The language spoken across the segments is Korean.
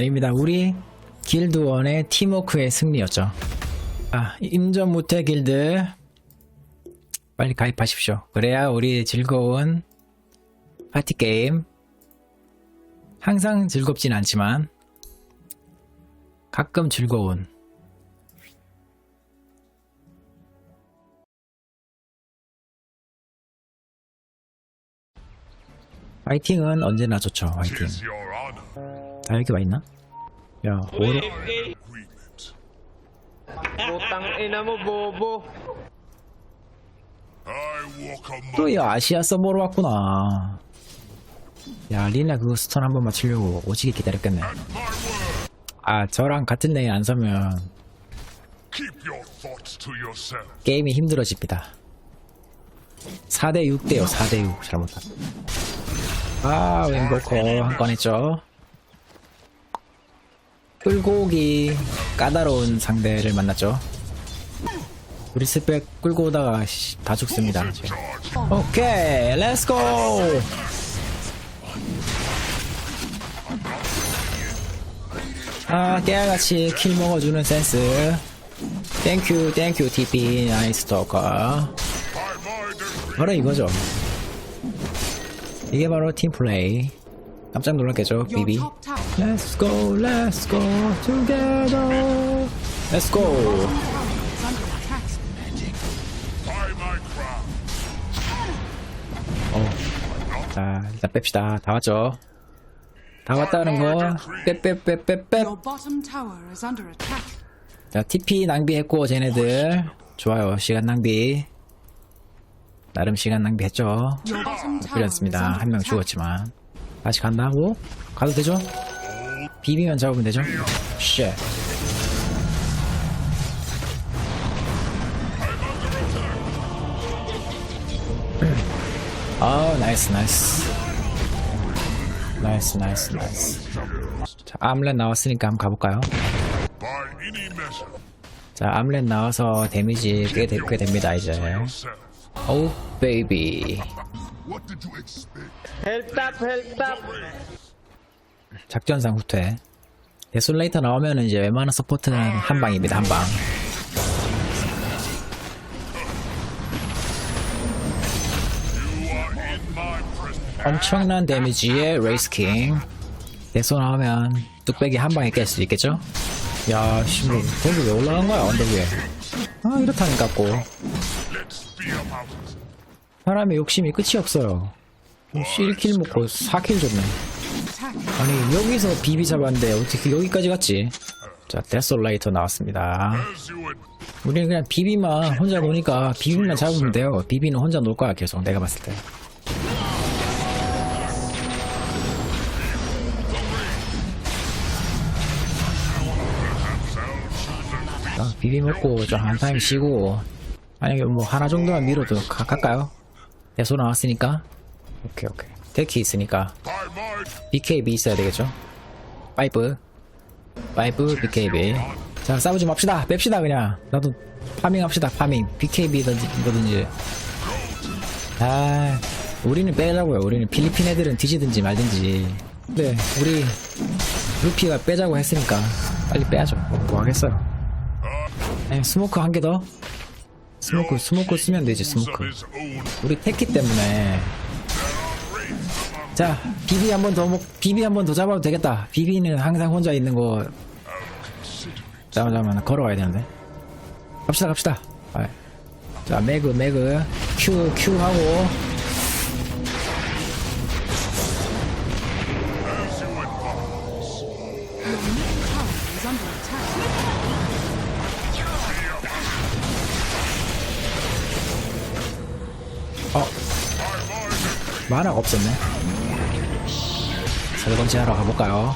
아닙니다. 우리 길드원의 팀워크의 승리였죠. 아, 임전무태 길드 빨리 가입하십시오. 그래야 우리 즐거운 파티 게임 항상 즐겁진 않지만 가끔 즐거운 파이팅은 언제나 좋죠. 파이팅. Tis your honor. 다 여기 와 있나? 야, 오로 Agreement. Putang ina mo, bobo. I walk among 또이 아시아 서버로 왔구나. 야, 리나 그거 스턴 한번 맞추려고 오지게 기다렸겠네. 아, 저랑 같은 레인 안 서면. 게임이 힘들어집니다. 4대 6대요, 4대 6. 잘못한. 아, 왼보코 한건 했죠. 끌고 오기 까다로운 상대를 만났죠. 우리 스펙 끌고 오다가 씨, 다 죽습니다. 오케이, 렛츠고! 아, 깨알같이 킬 먹어주는 센스. 땡큐, 땡큐, TP, 나이스 토커. 바로 이거죠. 이게 바로 팀플레이. 깜짝 놀랐겠죠, 비비. Let's go, let's go together. Let's go. Crown. 자, 일단 뺍시다. 다 왔죠. 다 왔다는 거. 빼빼빼빼빼. 자, TP 낭비했고, 쟤네들. 좋아요. 시간 낭비. 나름 시간 낭비했죠. 그렸습니다. 한 명. 죽었지만. 다시 간다고? 가도 되죠? 비비면 잡으면 되죠? 쉣. 아, 나이스, 나이스. 나이스, 나이스, 나이스. 자, 암렛 나왔으니까 한번 가볼까요? 자, 암렛 나와서 데미지 꽤, 되, 꽤 됩니다, 이제. 오, 베이비. What did you expect? 작전상 후퇴. 데솔레이터 나오면은 이제 웬만한 서포트는 한 방입니다, 한 방. You are in my presence. 엄청난 데미지의 레이스킹. 데소 나오면 뚝배기 한 방에 깰 수 있겠죠? 야, 씨, 뭐, 거기 왜 올라간 거야, 언덕 위에. 아, 이렇다니까, it. 사람의 욕심이 끝이 없어요. 1킬 먹고 4킬 줬네. 아니, 여기서 비비 잡았는데 어떻게 여기까지 갔지? 자, 데솔라이터 나왔습니다. 우리는 그냥 비비만 혼자 노니까 비비만 잡으면 돼요. 비비는 혼자 놀 거야 계속 내가 봤을 때. 아, 비비 먹고 좀 한 타임 쉬고 만약에 뭐 하나 정도만 밀어도 가, 갈까요? 대소 나왔으니까 오케이 오케이 데키 있으니까 BKB 있어야 되겠죠? 파이프 파이프 BKB 자 싸우지 맙시다. 뺍시다 그냥. 나도 파밍 합시다 파밍. BKB든지 아 우리는 빼자고요. 우리는 필리핀 애들은 뒤지든지 말든지. 네 우리 루피가 빼자고 했으니까 빨리 빼야죠. 뭐 하겠어요? 아니 스모크 한 개 더? 스모크 스모크 쓰면 되지 스모크. 우리 테키 때문에 자 비비 한 번 더 먹 비비 한 번 더 잡아도 되겠다. 비비는 항상 혼자 있는 거. 잠깐만 걸어가야 되는데. 갑시다 갑시다. 아, 자 매그 매그. 큐 큐 하고. As 만화가 없었네 설거지 하러 가볼까요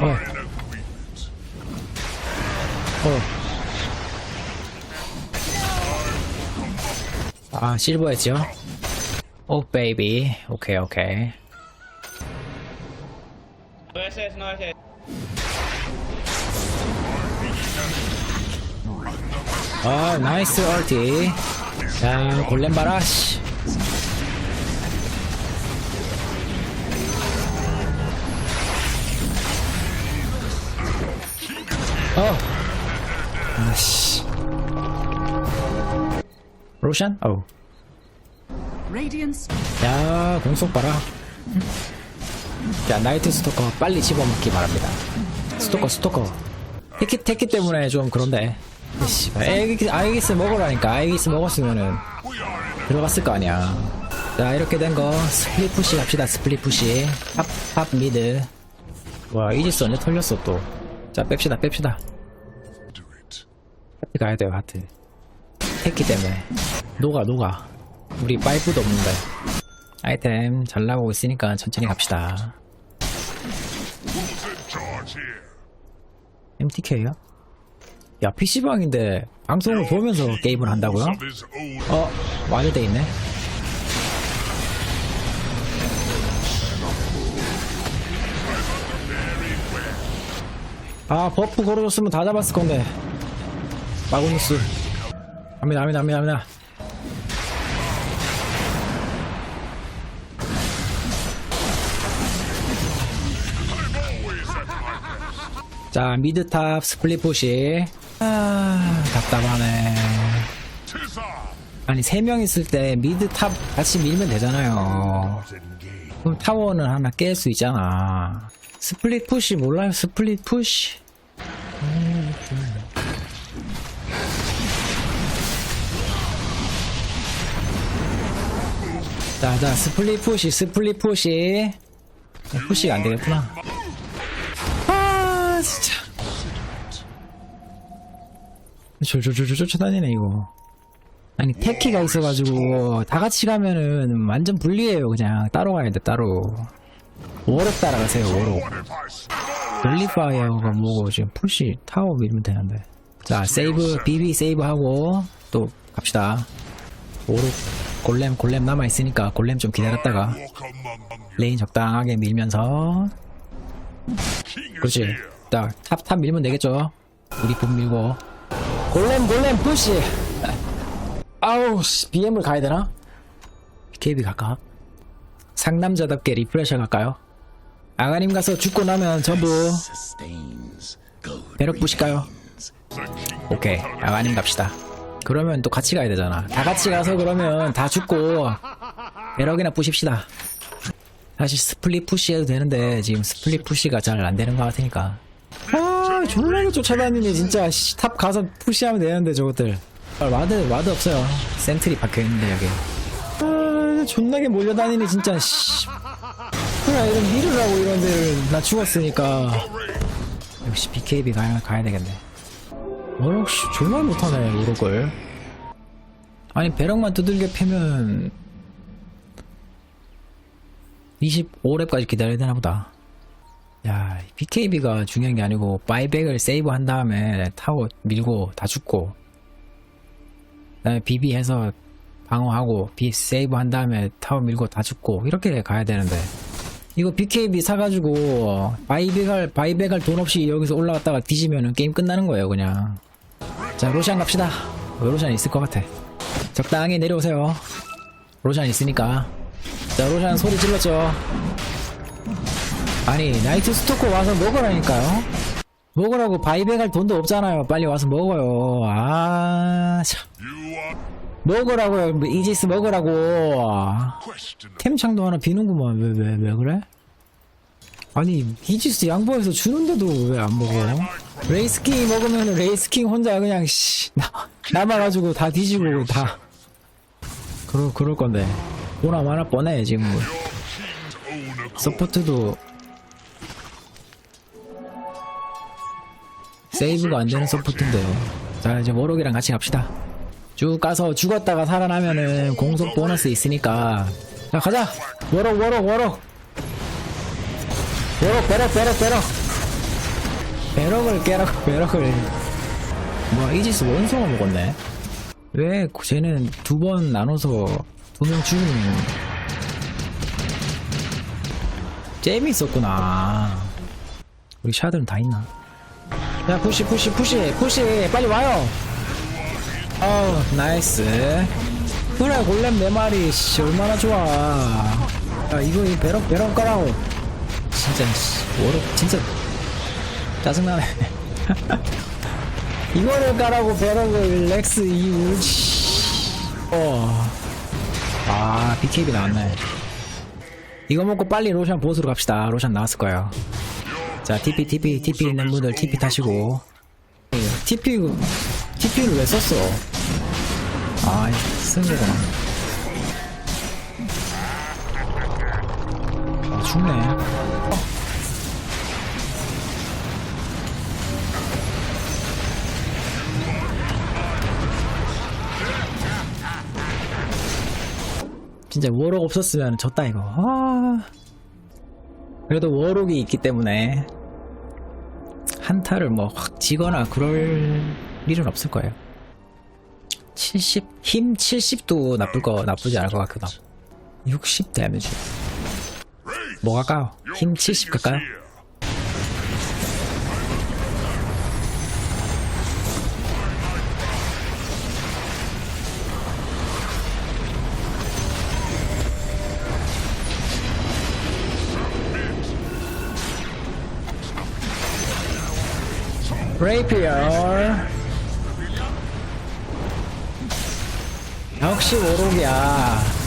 어. 어. 아, 실버였죠? 오, 베이비. 오케이, 오케이. No SS. 아 나이스 얼티 자 골렘 봐라 씨 어. 아씨. 로션? 어우. Radiance 야, 공속 봐라. 자, 나이트 스토커 빨리 집어먹기 바랍니다. 스토커, 스토커. 테키, 테키 때문에 좀 그런데. 씨, 아이기스, 아이기스 먹으라니까. 아이기스 먹었으면은 들어갔을 거 아니야. 자, 이렇게 된 거 스플릿 푸시 갑시다. 스플릿 푸시. 탑, 탑 미드. 와, 이지스 언제 털렸어 또. 자, 뺍시다, 뺍시다. 하트 가야 돼요, 하트. 테키 때문에. 녹아, 녹아. 우리 파이프도 없는데. 아이템 잘 나가고 있으니까 천천히 갑시다. MTK요? 야, PC방인데 방송을 보면서 게임을 한다고요? 어, 완료돼 있네. 아, 버프 걸어줬으면 다 잡았을 건데. 마고니스. 갑니다, 갑니다, 갑니다, 갑니다. 자, 미드탑 스플릿 푸시. 아, 답답하네. 아니 세명 있을 때 미드 탑 같이 밀면 되잖아요. 그럼 타워는 하나 깰 수 있잖아. 스플릿 푸시 몰라요? 스플릿 푸시. 자자 스플릿 푸시 스플릿 푸시. 어, 푸시가 안 되겠구나. 졸졸졸졸 쫓아다니네 이거. 아니 테키가 있어가지고 다 같이 가면은 완전 불리해요 그냥. 따로 가야 돼 따로. 워럭 따라가세요 s- 벨리파이어가 뭐고 지금 푸시 타워 밀면 되는데. 자 세이브 비비 세이브 하고 또 갑시다. 워럭 골렘 골렘 남아있으니까 골렘 좀 기다렸다가? 레인 적당하게 밀면서. 그렇지. here. 탑탑 밀면 되겠죠. 우리 분 밀고 골렘 골렘 푸시 아우 씨 BM을 가야 되나? KB 갈까? 상남자답게 리프레셔 갈까요? 아가님 가서 죽고 나면 전부 배럭 부실까요? 오케이 아가님 갑시다 그러면 또 같이 가야 되잖아 다 같이 가서 그러면 다 죽고 배럭이나 부십시다 사실 스플릿 푸시 해도 되는데 지금 스플릿 푸시가 잘 안 되는 것 같으니까 아 졸라게 쫓아다니네 진짜 씨, 탑 가서 푸시하면 되는데 저것들. 아, 와드 와드 없어요. 센트리 박혀있는데 여기. 아 존나게 몰려다니네 진짜 씨. 그래 이런 밀으라고 이런 데를 나 죽었으니까. 역시 BKB 가야, 가야 되겠네. 어록 씨 존나 못하네 오록을 아니 배럭만 두들겨 패면 25렙까지 기다려야 되나 보다. 야, BKB가 중요한 게 아니고, 바이백을 세이브 한 다음에 타워 밀고 다 죽고, 그 다음에 BB 해서 방어하고, B 세이브 한 다음에 타워 밀고 다 죽고, 이렇게 가야 되는데. 이거 BKB 사가지고, 바이백할, 바이백할 돈 없이 여기서 올라갔다가 뒤지면은 게임 끝나는 거예요, 그냥. 자, 로션 갑시다. 어, 로션 있을 것 같아. 적당히 내려오세요. 로션 있으니까. 자, 로션 소리 질렀죠? 아니, 나이트 스토커 와서 먹으라니까요? 먹으라고 바이백 할 돈도 없잖아요. 빨리 와서 먹어요. 아, 참. You are 먹으라고요. 이지스 먹으라고. 템창도 하나 비는구만. 왜, 왜, 왜 그래? 아니, 이지스 양보해서 주는데도 왜 안 먹어? 레이스킹 먹으면 레이스킹 혼자 그냥, 씨, 나, 남아가지고 다 뒤지고 다. 그럴, 그럴 건데. 보나 마나 뻔해, 지금. 서포트도 세이브가 안 되는 서포트인데 자 이제 워록이랑 같이 갑시다. 쭉 가서 죽었다가 살아나면은 공속 보너스 있으니까. 자 가자! 워록 워록 워록! 워록 배럭 배럭 배럭! 배럭을 깨라고 배럭을. 뭐야 이지스 원성을 먹었네? 왜 쟤는 두 번 나눠서 두 명 죽이는 잼이 있었구나. 우리 샤들은 다 있나? 야, 푸시, 푸시, 푸시, 푸시, 빨리 와요! 어우 나이스. 그래 골렘 네 마리 씨 얼마나 좋아. 야 이거 이 배럭 배럭 까라고 진짜 씨 워럭 진짜 짜증나네. 이거를 까라고 배럭을 렉스 이우 어아 BKB 나왔네. 이거 먹고 빨리 로션 보스로 갑시다. 로션 나왔을 거예요 자 TP TP TP 있는 분들 TP 타시고. TP TP를 왜 썼어? 아 쓴 거구나. 아 죽네. 어. 진짜 워록 없었으면 졌다 이거. 아 그래도 워록이 있기 때문에 한타를 뭐 확 지거나 그럴 일은 없을 거예요 70, 힘 70도 나쁠 거 나쁘지 않을 것 같거든 60 데미지 뭐 갈까요? 힘 70 갈까요? 레이피어 역시 오록이야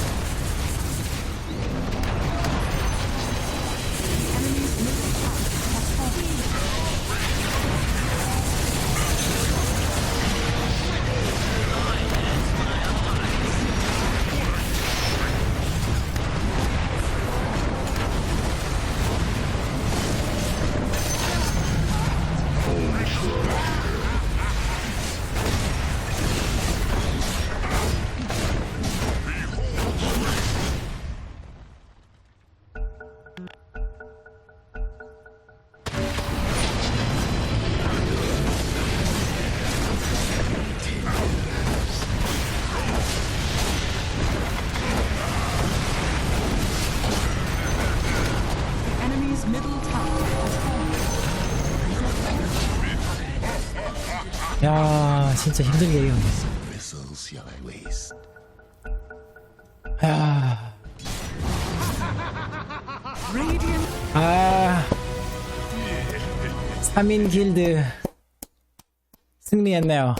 야 진짜 힘들게 이겼네? 야, 아 3인 길드 승리했네요